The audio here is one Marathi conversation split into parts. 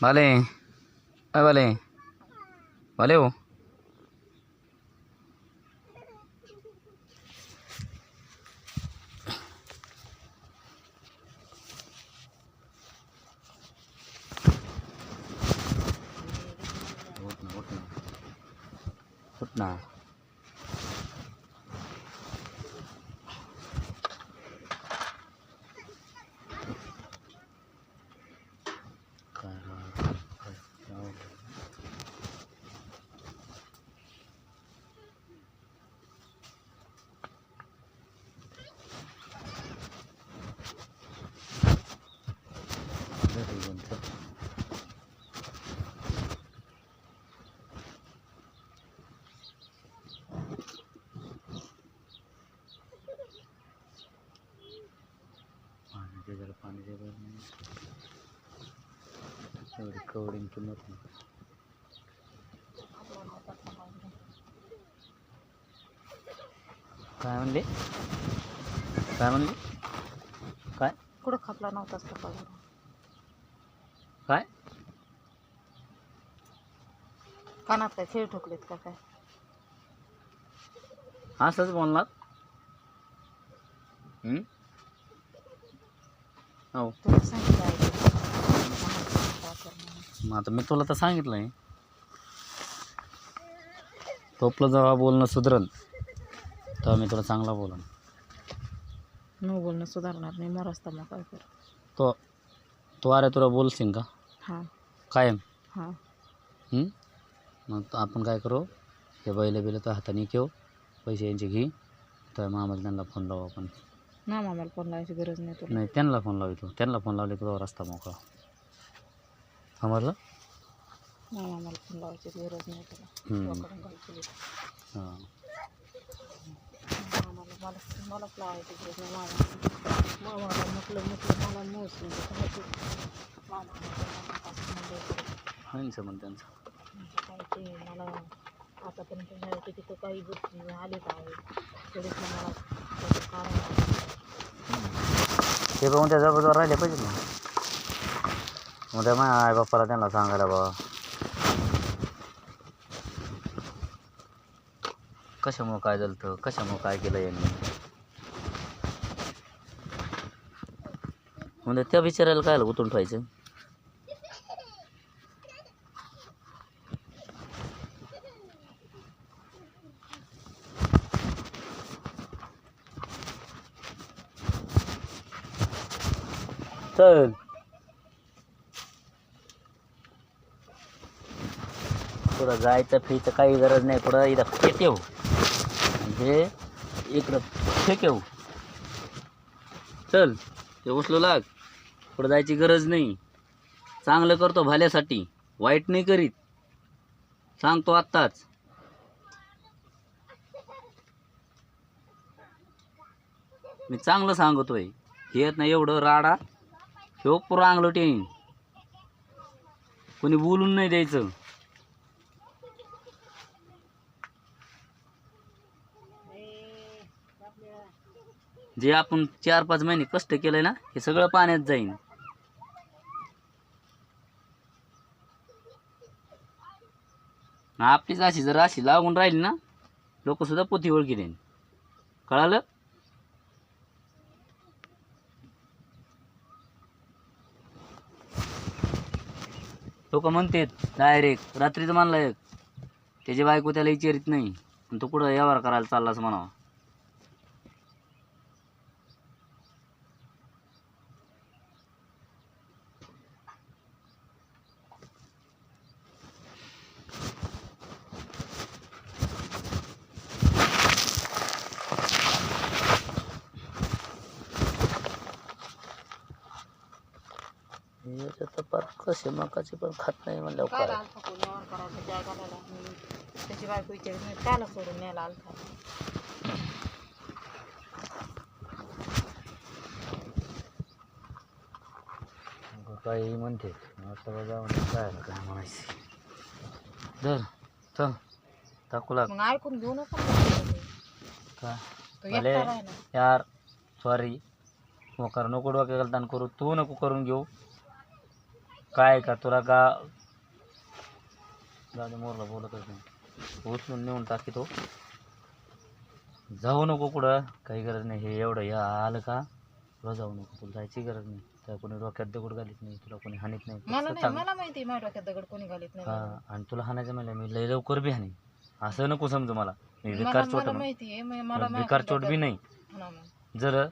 Vale. Ay, vale. Valeu. Hút nào. Hút. एवढी कवडीन किंमत नाही काय म्हणले? काय म्हणले? काय? कुठं खपला नव्हताच का काय? कानात काय खेळ ठोकलेत का काय? असंच बोलणार. हं? हो. तुला सांगितलं आहे की कानात काय कर म्हणून. मग आता मी तुला तर सांगितलं आहे तोपलं जेव्हा बोलणं सुधरल तेव्हा मी तुला चांगला बोलन. न बोलणं सुधारणार नाही मग रस्ता मग काय कर. तो तो अरे तुला बोलशील का? हां. कायम? हां. हं? मग त- आपण काय करू? हे बैल बिलं तर हाताने घेऊ पैसे यांचे घे तर मामाला त्यांना फोन लावू आपण. ना मामाला फोन लावायची गरज नाही तुला. नाही त्यांना फोन लावतो त्यांना फोन लावले तुझा रस्ता मोकळा. समजलं फोन लावायची गरज नाही हम्म. हां. मामाला मला मलाच लावायची गरज नाही मामा मामाला म्हटलं म्हटलं मला म्हणजे काय ते मामा असं म्हणजे होईन समज त्यांचं म्हणजे काय ते मला आतापर्यंत मिळते तिथं काही गोष्टी मला त्याचं कारण आहे. ते बघून त्या जबाबदार राहिले पाहिजे ना. उद्या माझ्या आई बाप्पाला त्यांना सांगायला बा कशामुळं काय झालं तर कशामुळं काय केलं यांनी? म्हणजे त्या बिचारायला काय उतरून ठेवायचं? चल. पुढं जायचं फियचं काही गरज नाही पुढं इथं फेकेव म्हणजे इकडं फेकेव चल ते उचलू लाग. पुढं जायची गरज नाही. चांगलं करतो भाल्यासाठी. वाईट नाही करीत. सांगतो आत्ताच. मी चांगलं सांगतोय. हे नाही एवढं राडा. ह्यो हो पुरा अंगलोटी कोणी बोलून नाही द्यायचं. जे आपण चार पाच महिने कष्ट केलंय ना हे सगळं पाण्यात जाईन. आपलीच अशी जर अशी लागून राहिली ना लोक सुद्धा पोथी ओळखी देईन कळालं? लोक म्हणतात डायरेक्ट रात्रीचं मानला एक. त्याची बायको त्याला विचारित नाही. पण तो कुठं व्यवहार करायला चाललास म्हणावा. तर पार कसे मकाचे पण खात नाही। काय काय आलता कोण व्यवहार करायचा ज्या घालायला मी त्याची बायको विचारत नाही त्याला सोडून न्यायला आलता काही म्हणते आता जाऊन काय काय म्हणायचे धर चल टाकू लाग मग ऐकून घेऊ नका तो भले एकटा राहिला यार सॉरी मोकार नको डोक्या गलतान करू तू नको करून घेऊ काय का? तुला का? जाऊ दे मोरला बोलतच नाही. उचलून नेऊन टाकी तो. जाऊ नको कुठं. काही गरज नाही. हे एवढं या आलं का? तुला जाऊ नको. तुला जायची गरज नाही. त्या कोणी डोक्यात दगड घालीत नाही. तुला कोणी हानीत नाही. मला फक्त नाही चांगलं- मला माहिती आहे माझ्या डोक्यात दगड कोणी घालीत नाही. हा आणि तुला हाणायचं म्हणलं मी लय लवकर बी हानी असं नको समजू मला. मी मला विकार चोट मला माहिती आहे मी- मला मला विकार चोट बी नाही. हा. जर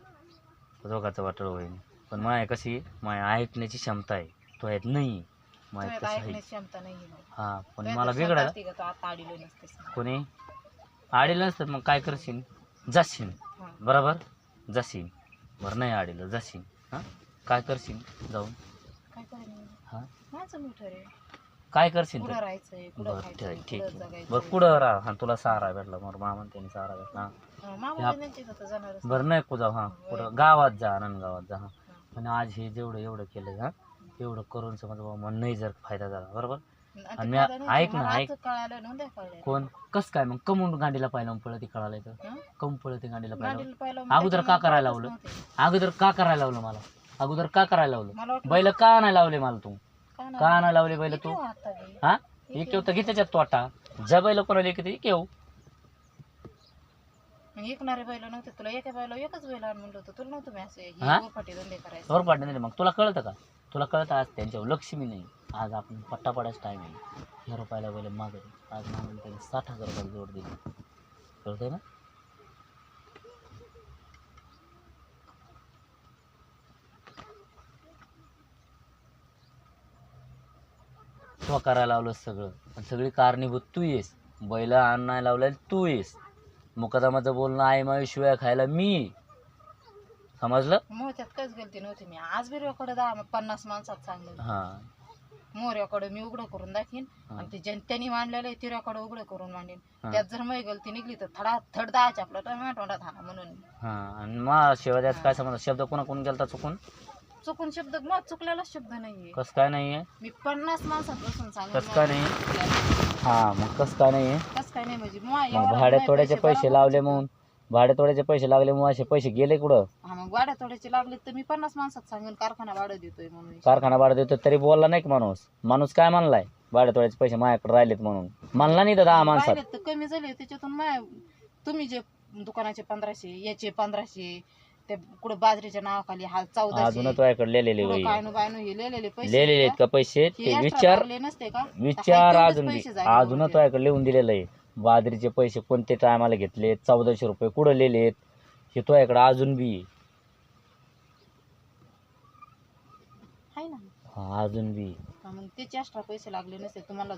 दोघाचं वाटळ होईल पण माया कशी माया ऐकण्याची क्षमता आहे. तो आहेत नाही. माया तुझ्यात आहे. ऐकण्याची क्षमता नाही आहे. हा पण मला आता आडीलो नसतेस कोणी? आडीलं नसतं मग काय करशील? जाशील. बरोबर? जाशील. बरं नाही आडीलं जाशील. हां? काय करशील? जाऊन. काय करेन हां? माझं मोठं रे काय करशील कुठं ते? राहायचंय कुठं बरं खायचंय ठीक ठीक कुठं आहे बरं कुठं राहा. हा तुला सहारा भेटला. मग मामा त्याने सहारा भेटला. हां. जाणारच बरं नाही. कुठं हां कुठं गावात जा आनंद गावात जा हां. आणि आज हे जेवढं एवढं केलं हां. एवढं करून समज बाबा मन नाही जर फायदा झाला बरोबर? आणि मी- ऐक ना, ऐक. कळालं कळलं. कोण? कस काय मग? कमून गांडीला पाहिलं मग पळत कळालं तर हं? कम पळते गांडीला पाहिलं गाडीला पाहिलं अगोदर का करायला लावलं? अगोदर का करायला लावलं मला? अगोदर का करायला लावलं? वाटलं बैल का नाही लावले मला तू? का नाही? का नाही लावले? बैल तू? हो? हा एक तर घे त्याच्यात तोटा. ज्या बैल कोणाला एक एक येऊ मग ऐकणारे बैल नव्हते. तुला एका बैला एकच बैल आण म्हणलं होतं. तुला नव्हतं मी असे हा? फाटी धंदे करायचे. बरोबर पाडणे नाही मग तुला कळतं का? तुला कळतं आज त्यांच्यावर लक्ष्मी नाही. आज आपण पट्टापाडाच टाईम आहे. ह्या रुपयाला बोले मागे आज मागून त्याने साठ हजार रुपये जोड दिली. कळतंय ना? तो करायला लावलं सगळं. आणि सगळी कारणीभूत तू येस बैल आणायला लावलं तू येस मुकादमाचं बोलणं आई माई शिवाय खायला मी. समजलं? मग त्यात काहीच गलती नव्हती मी. आज बी रेकॉर्ड दहा पन्नास माणसात सांगलं हां. मग रेकॉर्ड मी उघडं करून दाखीन. आणि ते जनतेने मांडलेलं आहे ते रेकॉर्ड उघडं करून मांडीन. त्यात जर माझी गलती निघली तर थडा थड दहाच्या आपला म्हणून. हा. आणि मग शिवाय त्यात काय समजा शब्द कोणा कोण गेलता चुकून? चुकून शब्द मग चुकलेला शब्द नाहीये. कस काय नाहीये? मी पन्नास माणसात बसून कसं काय नाही? हा मग कस काय नाहीये? कस काय नाही म्हणजे मग भाड्या नाही तोड्याचे पैसे लावले. म्हणून. भाड्या तोड्याचे पैसे लागले म्हणून असे पैसे गेले कुठं? हा मग वाड्या तोड्याचे लागले तर मी पन्नास माणसात सांगेन कारखाना भाडं देतोय म्हणून. कारखाना भाडं देतो तरी बोलला नाही का माणूस? माणूस काय म्हणलाय? भाड्या तोड्याचे पैसे माझ्याकडे राहिलेत म्हणून. म्हणला नाही तर दहा माणसात. तर कमी झाले त्याच्यातून माय तुम्ही जे दुकानाचे पंधराशे याचे पंधराशे ते कुठं बाजरीच्या नावाखाली हा अजून चौदाशे तुझ्याकडे लिहिलेले नु बाय नु हे लिहिलेले पैसे लिहिलेले आहेत का पैसे हे ते extra विचार भरले नसते का? विचार अजून अजून. तुझ्याकडे लिहून दिलेलं आहे. बाजरीचे पैसे कोणते टायमाला घेतले? चौदाशे रुपये कुठं लिहिलेत? हे तो इकडं अजून बी आहे. अजून बी त्याचे एक्स्ट्रा पैसे लागले नसेल तुम्हाला